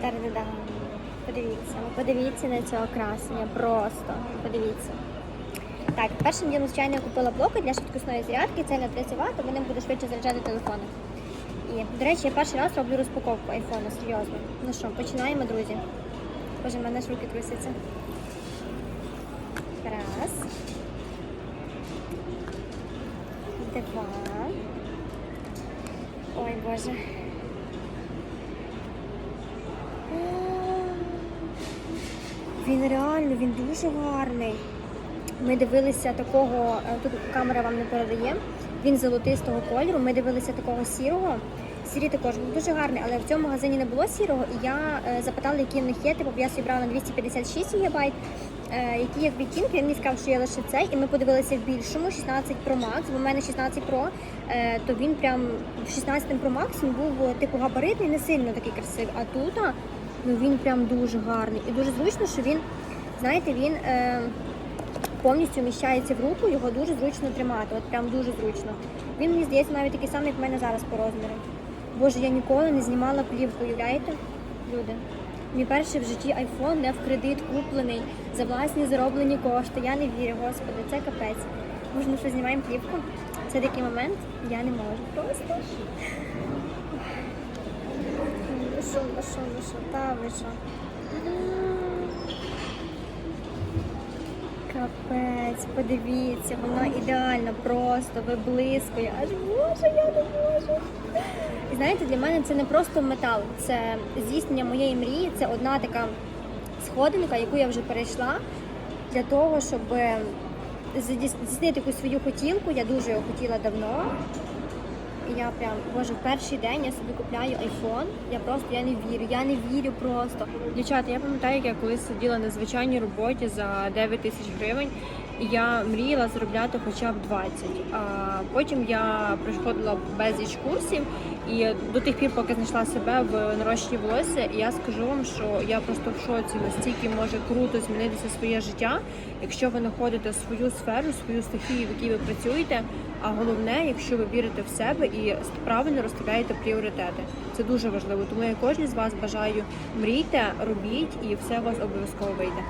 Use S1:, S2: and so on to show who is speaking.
S1: Та-да-да. Подивіться, ну подивіться на цього красення. Просто подивіться. Так, першим ділом, звичайно, я купила блоки для швидкісної зарядки. Це на 30 Вт, вони буде швидше заряджати телефони. І, до речі, я перший раз роблю розпаковку айфону, серйозно. Ну що, починаємо, друзі. Боже, в мене ж руки трусяться. Раз. Два. Ой, Боже. Він реально, він дуже гарний. Ми дивилися такого, е, тут камера вам не передає. Він золотистого кольору. Ми дивилися такого сірого. Сірі також був дуже гарний, але в цьому магазині не було сірого. І я е, запитала, які в них є. Типу я собі брала 256 ГБ, е, які є відтінки. Він мені сказав, що є лише цей. І ми подивилися в більшому 16 Pro Max. Бо в мене 16 Pro, то він прям в 16 Pro Max він був типу габаритний, не сильно такий красивий. А тут ну він прям дуже гарний. І дуже зручно, що він, знаєте, він. Е, повністю вміщається в руку, його дуже зручно тримати. От прям дуже зручно. Він мені здається навіть такий самий, як в мене зараз по розміру. Боже, я ніколи не знімала плівку, уявляєте? Люди. Мій перший в житті айфон не в кредит куплений за власні зароблені кошти. Я не вірю, господи, це капець. Може, ми що знімаємо плівку? Це такий момент, я не можу. Просто. Що, ну що, та ви? Капець, подивіться, воно ідеально, просто виблискує. Аж боже, я не можу. І знаєте, для мене це не просто метал, це здійснення моєї мрії. Це одна така сходинка, яку я вже перейшла для того, щоб здійснити якусь свою хотілку. Я дуже його хотіла давно. Я прям, боже, в перший день я собі купляю айфон. Я просто я не вірю, я не вірю просто.
S2: Дівчата, я пам'ятаю, як я колись сиділа на звичайній роботі за 9 тисяч гривень, я мріяла заробляти хоча б 20. А потім я проходила безліч курсів, і до тих пір, поки знайшла себе в нарощенні волосся, я скажу вам, що я просто в шоці настільки може круто змінитися своє життя, якщо ви знаходите свою сферу, свою стихію, в якій ви працюєте. А головне, якщо ви вірите в себе і правильно розставляєте пріоритети. Це дуже важливо. Тому я кожній з вас бажаю мрійте, робіть, і все у вас обов'язково вийде.